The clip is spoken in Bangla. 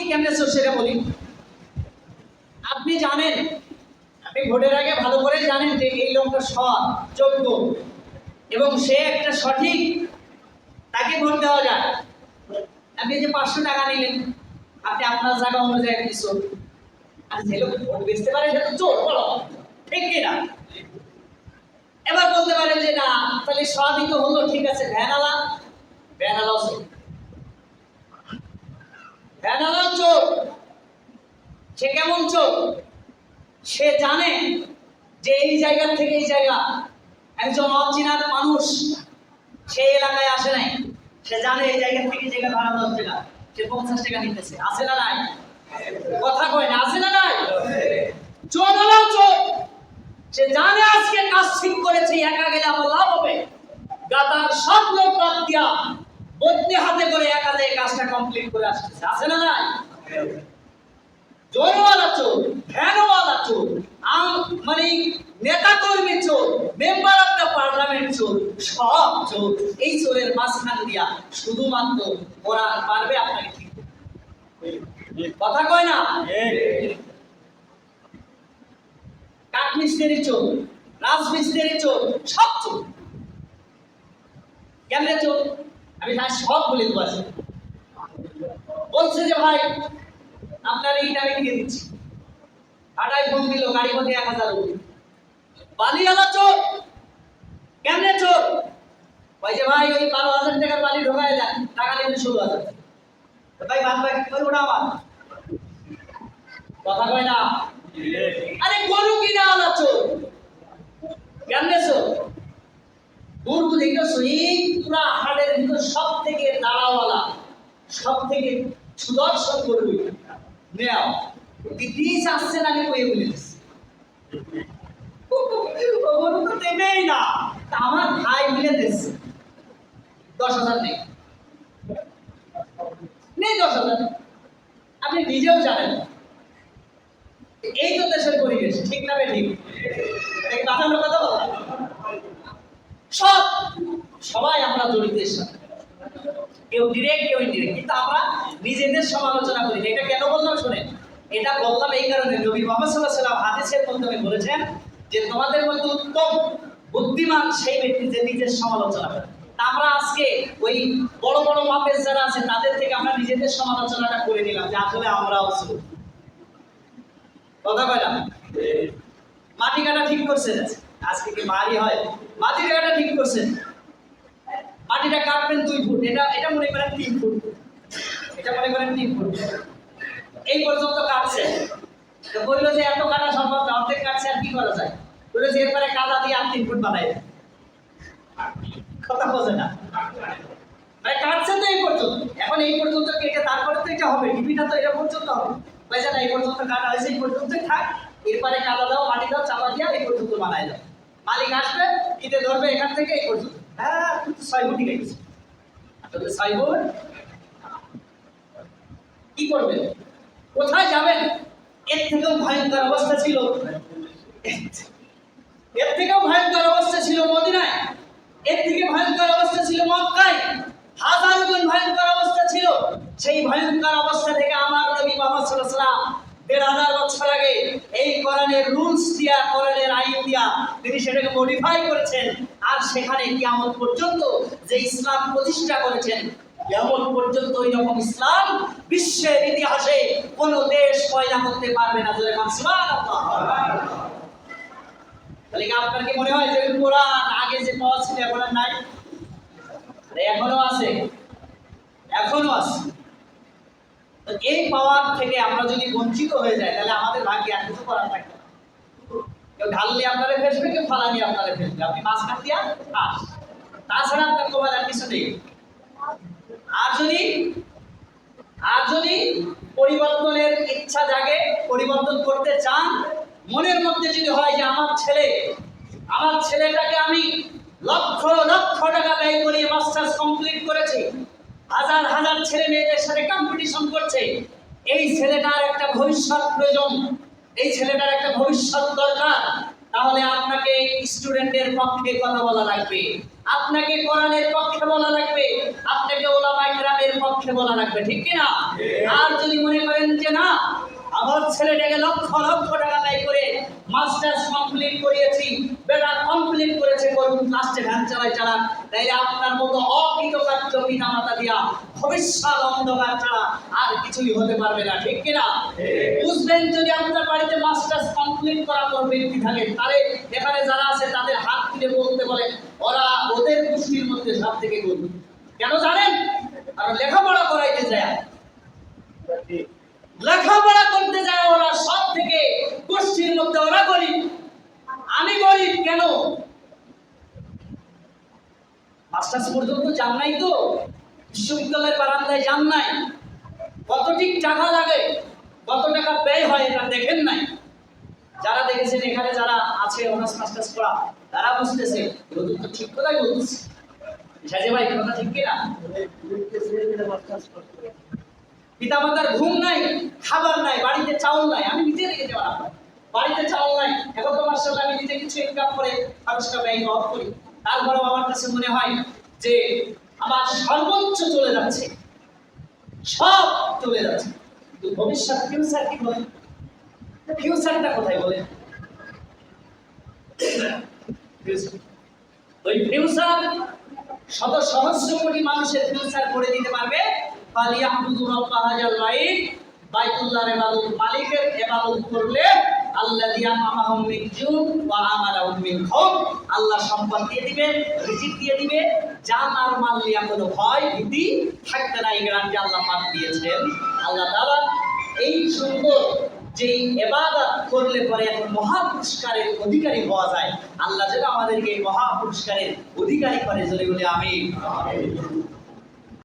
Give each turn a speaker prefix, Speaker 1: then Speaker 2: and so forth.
Speaker 1: আপনি কেমনে চোর সেটা বলি? আপনি জানেন, আপনি ভোটের আগে ভালো করে জানেন যে এই লোকটা সৎ, যোগ্য এবং সে একটা সঠিক তাকে ভোট দেওয়া যায়। আপনি যে পাঁচশো টাকা নিলেন, আপনি আপনার জায়গা অনুযায়ী চোর আর যে লোক ভোট বেচতে পারে, সে তো চোর, বলো। ঠিক কিনা এবার বলতে পারেন যে না, তাহলে সবই তো হলো, ঠিক আছে ভ্যানালা ভ্যানালাও চোর ভ্যানালাও চোর সে কেমন চোর সে জানে যে জায়গা থেকে এই জায়গা। একজন অচেনার মানুষ সেই এলাকায় আসে নাই। সে জানে এই জায়গা থেকে জায়গা ভাড়া দশ টাকা সে পঞ্চাশ টাকা নিতেছে। আছে না নাই? কথা কয় না, আছে না নাই? চোর হলেও চোর। সে জানে আজকে কাজ ঠিক করেছে, একা গেলে আমার লাভ হবে। গাতার সব লোক বাদ দিয়া বদলি হাতে করে একা দিয়ে কাজটা কমপ্লিট করে আসতেছে। আছে না নাই? জোরওয়ালা চোর, ভ্যানওয়ালা চোর। আম মানে নেতা কর্মী চোর মেম্বার অফ দ্য পার্লামেন্ট চোর, সব চোর। এই চোরের মাঝখান দিয়া শুধুমাত্র ওরা পারবে আপনাকে ঠিক কথা কয় না? কাঠমিস্ত্রি চোর, রাজমিস্ত্রি চোর, সব চোর। কেমনে চোর? আমি তার সব বলে দেবো। বলছে যে ভাই, আপনার এইটা আমি দিয়ে দিচ্ছি? আটাই ফোন দিল, গাড়ি মধ্যে এক হাজার রুপি। বালিওয়ালা চোর। কেমনে চোর? ওই যে ভাই, ওই বারো হাজার টাকার বালি ঢোকায় দেন। টাকা নেবেন ষোলো হাজার ভাই বাদ বাকি ওই ওটা আমার। কথা কয় না? আরে গরু কিনা আলা চোর? কেমনে চোর? গরু দেখেছ এই পুরা হাটের ভিতর সব থেকে দাঁড়াওয়ালা সব থেকে সুদর্শন করবি নেও। দিদিস আসছে না আমি কয়ে বলিস? ভাই মিলে দশ হাজার নেই। নেই দশ হাজার। আপনি নিজেও জানেন। এই তো দেশের পরিবেশ, ঠিক না ঠিক সব সবাই আমরা এর সাথে। কেউ ডিরেক্ট কেউ ইনডিরেক্ট কিন্তু আমরা নিজেদের সমালোচনা করি। এটা কেন বললাম শুনে এটা বললাম এই কারণে নবী মোহাম্মদ সাল্লাহ সাল্লাম হাদিসের মাধ্যমে বলেছেন যে তোমাদের মধ্যে উত্তম বুদ্ধিমান সেই ব্যক্তি যে নিজের সমালোচনা করে। আমরা আজকে ওই বড় বড় মাপের যারা আছে, তাদের থেকে আমরা নিজেদের সমালোচনাটা করে নিলাম যে আসলে আমরাও ছিল কথা কয় না মাটি কাটা ঠিক করছেন? আজকে কি বাড়ি হয়? মাটি কাটা ঠিক করছেন? মাটিটা কাটবেন দুই ফুট। এটা এটা মনে করেন তিন ফুট। এটা মনে করেন তিন ফুট। এই পর্যন্ত কাটছে। বলল যে এত কাটা সম্ভব না অর্ধেক কাটছে আর কি যায়। যে এরপরে কাদা দিয়ে বানাই। কথা না। কাটছে তো এই পর্যন্ত। এখন এই পর্যন্ত কেটে তো এটা হবে। টিভিটা তো এটা পর্যন্ত হবে। এই পর্যন্ত কাটা হয়েছে, এই পর্যন্তই থাক। এরপরে কাদা দাও, মাটি দাও চাপা এই পর্যন্ত বানাই দাও। মালিক আসবে ইতে ধরবে এখান থেকে এই পর্যন্ত। হ্যাঁ তুই তো ছয় গেছিস ছয় কি করবেন কোথায় যাবেন? এর থেকেও ভয়ঙ্কর অবস্থা ছিল। এর থেকেও ভয়ঙ্কর অবস্থা ছিল মদিনায়। এর থেকে ভয়ঙ্কর অবস্থা ছিল মক্কায়। হাজার গুণ ভয়ঙ্কর অবস্থা ছিল। সেই ভয়ঙ্কর অবস্থা থেকে আমার নবী মোহাম্মদ সাল্লাল্লাহু দেড় হাজার বছর আগে এই কোরআনের রুলস দিয়া, কোরআনের আইন দিয়া তিনি সেটাকে মডিফাই করেছেন। আর সেখানে কিয়ামত পর্যন্ত যে ইসলাম প্রতিষ্ঠা করেছেন কেমন পর্যন্ত ওই রকম ইসলাম বিশ্বের ইতিহাসে কোন দেশ পয়দা করতে পারবে না। জোরে কান, সুবহানাল্লাহ। তাহলে কি আপনার কি মনে হয় যে কোরআন আগে যে পাওয়া ছিল, এখন আর নাই? এখনও আছে। এখনও আছে। তো এই পাওয়ার থেকে আমরা যদি বঞ্চিত হয়ে যাই, তাহলে আমাদের ভাগ্যে আর কিছু করার থাকবে। কেউ ঢাললে আপনারে ফেসবে কেউ ফালানি আপনারে ফেসবে আপনি মাঝখান দিয়া পাস তাছাড়া আপনার তোমার আর কিছু নেই। আর যদি আর যদি পরিবর্তনের ইচ্ছা জাগে, পরিবর্তন করতে চান মনের মধ্যে যদি হয় যে আমার ছেলে আমার ছেলেটাকে আমি লক্ষ লক্ষ টাকা ব্যয় করে মাস্টার্স কমপ্লিট করেছি। হাজার হাজার ছেলে মেয়েদের সাথে কম্পিটিশন করছে। এই ছেলেটার একটা ভবিষ্যৎ প্রয়োজন। এই ছেলেটার একটা ভবিষ্যৎ দরকার। তাহলে আপনাকে স্টুডেন্টের পক্ষে কথা বলা লাগবে। আপনাকে কোরআনের পক্ষে বলা লাগবে। আপনাকে ওলামায়ে কেরামের পক্ষে বলা লাগবে। ঠিক কি না আর যদি মনে করেন যে না আমার ছেলেটাকে লক্ষ লক্ষ টাকা ব্যয় করে মাস্টার্স কমপ্লিট করিয়েছি বেটা কমপ্লিট করেছে করুন লাস্টে ভ্যান চালায় চালান। তাইলে আপনার মতো অকৃতকার্য পিতা মাতা দিয়া ভবিষ্যৎ অন্ধকার ছাড়া আর কিছুই হতে পারবে না ঠিক কিনা? বুঝবেন যদি আপনার বাড়িতে মাস্টার্স কমপ্লিট করা কোনো ব্যক্তি থাকে তাহলে এখানে যারা আছে তাদের হাত তুলে বলতে বলে ওরা ওদের গোষ্ঠীর মধ্যে সব থেকে গরু। কেন জানেন? কারণ লেখাপড়া করাইতে যায়। লেখাপড়া করতে যায় ওরা সব থেকে গোষ্ঠীর মধ্যে ওরা গরিব। আমি গরিব কেন? মাস্টার্স পর্যন্ত যান নাই তো? বিশ্ববিদ্যালয়ের বারান্দায় যান নাই? কত ঠিক টাকা লাগে, কত টাকা ব্যয় হয় এটা দেখেন নাই? যারা দেখেছেন এখানে যারা আছে অনার্স মাস্টার্স করা, তারা বুঝতেছে, নতুন তো ঠিক কথাই বলতেছে সাজে ভাই কথা ঠিক কিনা? পিতামাতার ঘুম নাই, খাবার নাই, বাড়িতে চাউল নাই, আমি নিজে রেখে দেওয়া বাড়িতে চাউল নাই, এখন তো মাসে আমি নিজে কিছু ইনকাম করে খরচটা ব্যয় অফ করি। তারপরেও আমার কাছে মনে হয় যে আমার সর্বোচ্চ চলে যাচ্ছে। সব চলে যাচ্ছে। কিন্তু ভবিষ্যৎ ফিউচার কি বলে? ফিউচারটা কোথায় বলে? ওই ফিউচার শত সহস্র কোটি মানুষের ফিউচার করে দিতে পারবে ফালিয়াহমুদু করলে আল্লাহ সম্পদ দিয়ে দিয়ে দিবে। আল্লাহ আল্লাহ এই এবাদত করলে পরে এখন মহা পুরস্কারের অধিকারী হওয়া যায়। আল্লাহ যেন আমাদেরকে এই মহা পুরস্কারের অধিকারী করে, জোরে বলে আমি